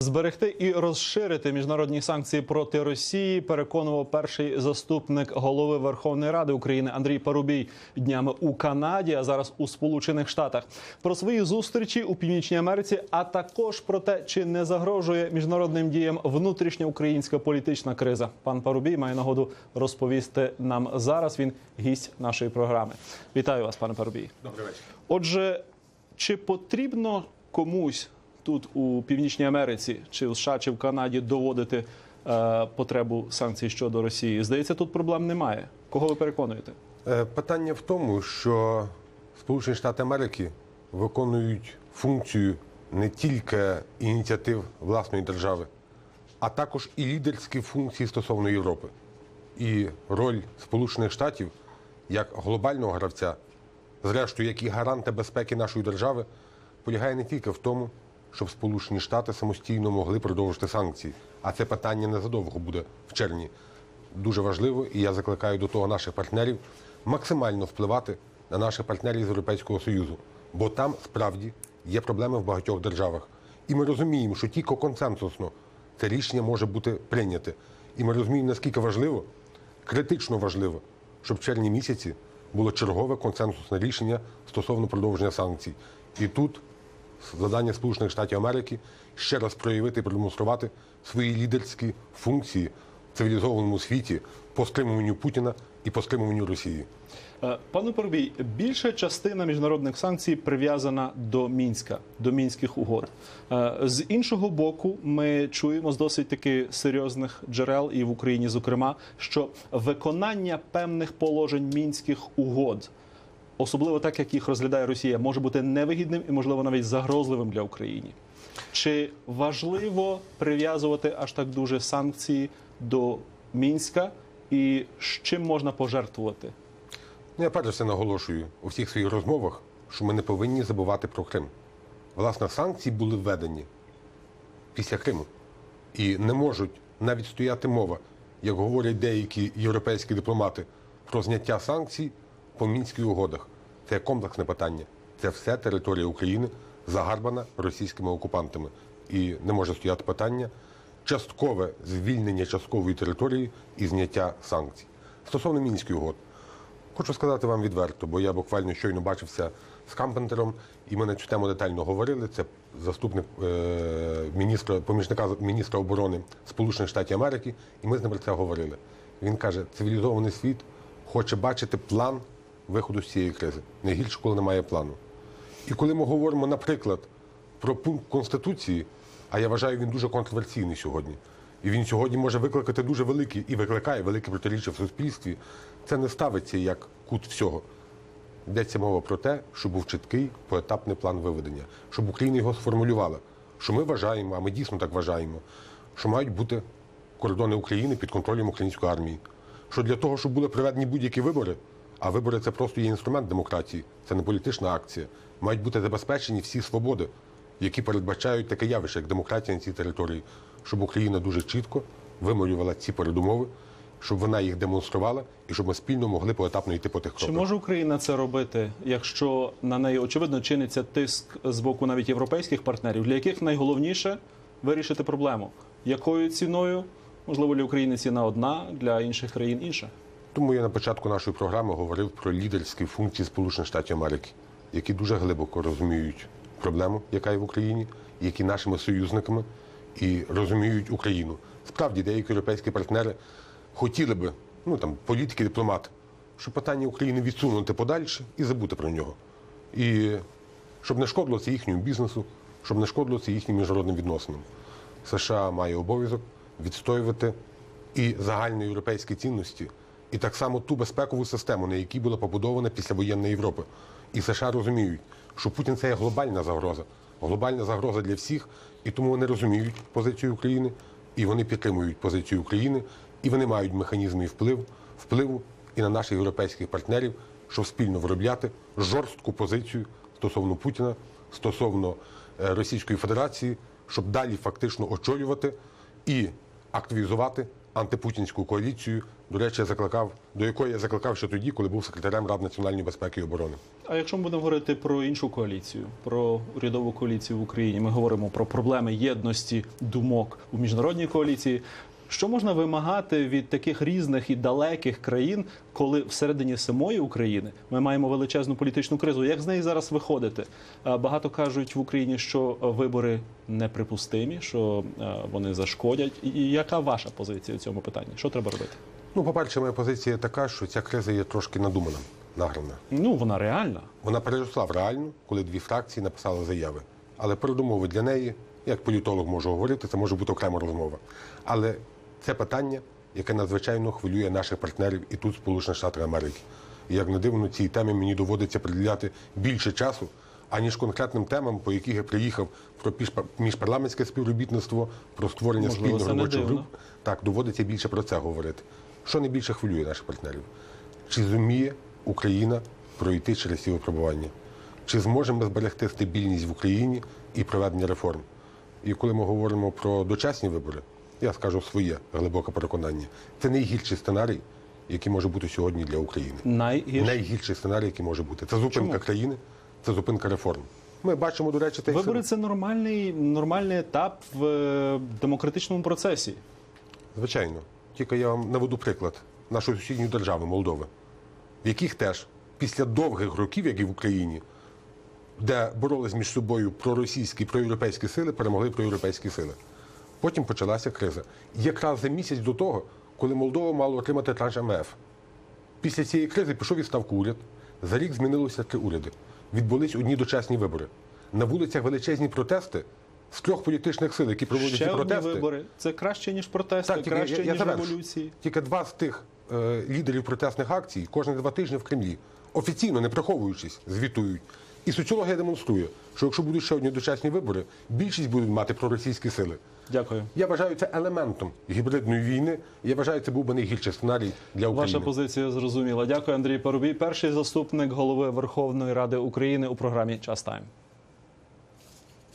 Зберегти і розширити міжнародні санкції проти Росії переконував перший заступник голови Верховної Ради України Андрій Парубій днями у Канаді, а зараз у Сполучених Штатах. Про свої зустрічі у Північній Америці, а також про те, чи не загрожує міжнародним діям внутрішня українська політична криза. Пан Парубій має нагоду розповісти нам зараз. Він гість нашої програми. Вітаю вас, пане Парубій. Добрий вечір. Отже, чи потрібно комусь тут у Північній Америці, чи в США, чи в Канаді доводити е, потребу санкцій щодо Росії? Здається, тут проблем немає. Кого ви переконуєте? Е, Питання в тому, що Сполучені Штати Америки виконують функцію не тільки ініціатив власної держави, а також і лідерські функції стосовно Європи. І роль Сполучених Штатів як глобального гравця, зрештою, як і гаранта безпеки нашої держави, полягає не тільки в тому, щоб Сполучені Штати самостійно могли продовжити санкції. А це питання незадовго буде в червні. Дуже важливо, і я закликаю до того наших партнерів максимально впливати на наших партнерів з Європейського Союзу, бо там справді є проблеми в багатьох державах. І ми розуміємо, що тільки консенсусно це рішення може бути прийняте. І ми розуміємо, наскільки важливо, критично важливо, щоб в червні місяці було чергове консенсусне рішення стосовно продовження санкцій. І тут завдання Сполучених Штатів Америки ще раз проявити і продемонструвати свої лідерські функції в цивілізованому світі по стримуванню Путіна і по стримуванню Росії. Е, Пане Парубій, більша частина міжнародних санкцій прив'язана до Мінська, до мінських угод. Е, З іншого боку, ми чуємо з досить таки серйозних джерел, і в Україні, зокрема, що виконання певних положень мінських угод, особливо так, як їх розглядає Росія, може бути невигідним і, можливо, навіть загрозливим для України. Чи важливо прив'язувати аж так дуже санкції до Мінська, і з чим можна пожертвувати? Ну, я перш за все наголошую у всіх своїх розмовах, що ми не повинні забувати про Крим. Власне, санкції були введені після Криму. І не можуть навіть стояти мова, як говорять деякі європейські дипломати, про зняття санкцій по мінських угодах. Це комплексне питання. Це все територія України загарбана російськими окупантами. І не може стояти питання часткове звільнення часткової території і зняття санкцій. Стосовно мінських угод, Хочу сказати вам відверто, бо я буквально щойно бачився з Кампентером, і ми на цю тему детально говорили. Це заступник е, міністра, помічника міністра оборони Сполучених Штатів Америки, і ми з ним про це говорили. Він каже, цивілізований світ хоче бачити план виходу з цієї кризи. Найгірше, коли немає плану. І коли ми говоримо, наприклад, про пункт Конституції, а я вважаю, він дуже контроверсійний сьогодні. І він сьогодні може викликати дуже великі і викликає велике протиріччя в суспільстві. Це не ставиться як кут всього. Йдеться мова про те, щоб був чіткий поетапний план виведення, щоб Україна його сформулювала. Що ми вважаємо, а ми дійсно так вважаємо, що мають бути кордони України під контролем української армії. Що для того, щоб були проведені будь-які вибори, а вибори це просто є інструмент демократії, це не політична акція, мають бути забезпечені всі свободи, які передбачають таке явище, як демократія на цій території, щоб Україна дуже чітко вимолювала ці передумови, щоб вона їх демонструвала і щоб ми спільно могли поетапно йти по тих Чи кроках. може Україна це робити, якщо на неї очевидно чиниться тиск з боку навіть європейських партнерів, для яких найголовніше вирішити проблему? Якою ціною? Можливо, для України ціна одна, для інших країн інша. Тому я на початку нашої програми говорив про лідерські функції Сполучених Штатів Америки, які дуже глибоко розуміють проблему, яка є в Україні, які нашими союзниками і розуміють Україну. Справді, деякі європейські партнери хотіли би, ну там політики, дипломати, щоб питання України відсунути подальше і забути про нього. І щоб не шкодило це їхньому бізнесу, щоб не шкодило це їхнім міжнародним відносинам. США має обов'язок відстоювати і загальноєвропейські цінності, і так само ту безпекову систему, на якій була побудована післявоєнна Європа. І США розуміють, що Путін це є глобальна загроза, глобальна загроза для всіх, і тому вони розуміють позицію України, і вони підтримують позицію України, і вони мають механізми і вплив, впливу і на наших європейських партнерів, щоб спільно виробляти жорстку позицію стосовно Путіна, стосовно е, Російської Федерації, щоб далі фактично очолювати і активізувати антипутінську коаліцію. До речі, я закликав, до якої я закликав ще тоді, коли був секретарем Ради національної безпеки і оборони. А якщо ми будемо говорити про іншу коаліцію, про урядову коаліцію в Україні, ми говоримо про проблеми єдності думок у міжнародній коаліції. Що можна вимагати від таких різних і далеких країн, коли всередині самої України ми маємо величезну політичну кризу? Як з неї зараз виходити? Е, Багато кажуть в Україні, що вибори неприпустимі, що е, вони зашкодять. І- яка ваша позиція у цьому питанні? Що треба робити? Ну, по-перше, моя позиція така, що ця криза є трошки надумана, награна. Ну вона реальна. Вона переросла в реальну, коли дві фракції написали заяви. Але передумови для неї, як політолог можу говорити, це може бути окрема розмова. Але це питання, яке надзвичайно хвилює наших партнерів і тут, Сполучених Штатах Америки. І як не дивно, цій темі мені доводиться приділяти більше часу, аніж конкретним темам, по яких я приїхав про міжпарламентське співробітництво, про створення Можливо, спільних робочих груп. Так, доводиться більше про це говорити. Що найбільше хвилює наших партнерів? Чи зуміє Україна пройти через ці випробування? Чи зможемо зберегти стабільність в Україні і проведення реформ? І коли ми говоримо про дочасні вибори, я скажу своє глибоке переконання. Це найгірший сценарій, який може бути сьогодні для України. Найгірше. Найгірший сценарій, який може бути. Це зупинка Чому? країни, це зупинка реформ. Ми бачимо, до речі, те Вибори це нормальний, нормальний етап в е, демократичному процесі. Звичайно. Тільки я вам наведу приклад нашої сусідньої держави Молдови, в яких теж після довгих років, як і в Україні, де боролись між собою проросійські проєвропейські сили, перемогли проєвропейські сили. Потім почалася криза. Якраз за місяць до того, коли Молдова мала отримати транш МФ. Після цієї кризи пішов відставку уряд. За рік змінилося три уряди. Відбулись одні дочасні вибори. На вулицях величезні протести з трьох політичних сил, які проводять Ще ці одні вибори. Це краще ніж протести, Так, тільки краще я- я ніж завершу. революції. Тільки два з тих е, лідерів протестних акцій кожні два тижні в Кремлі, офіційно не приховуючись, звітують. І соціологія демонструє, що якщо будуть ще одні дочасні вибори, більшість будуть мати проросійські сили. Дякую. Я вважаю це елементом гібридної війни. Я вважаю, це був би найгірший сценарій для України. Ваша позиція зрозуміла. Дякую, Андрій Парубій, перший заступник голови Верховної Ради України у програмі Час Тайм.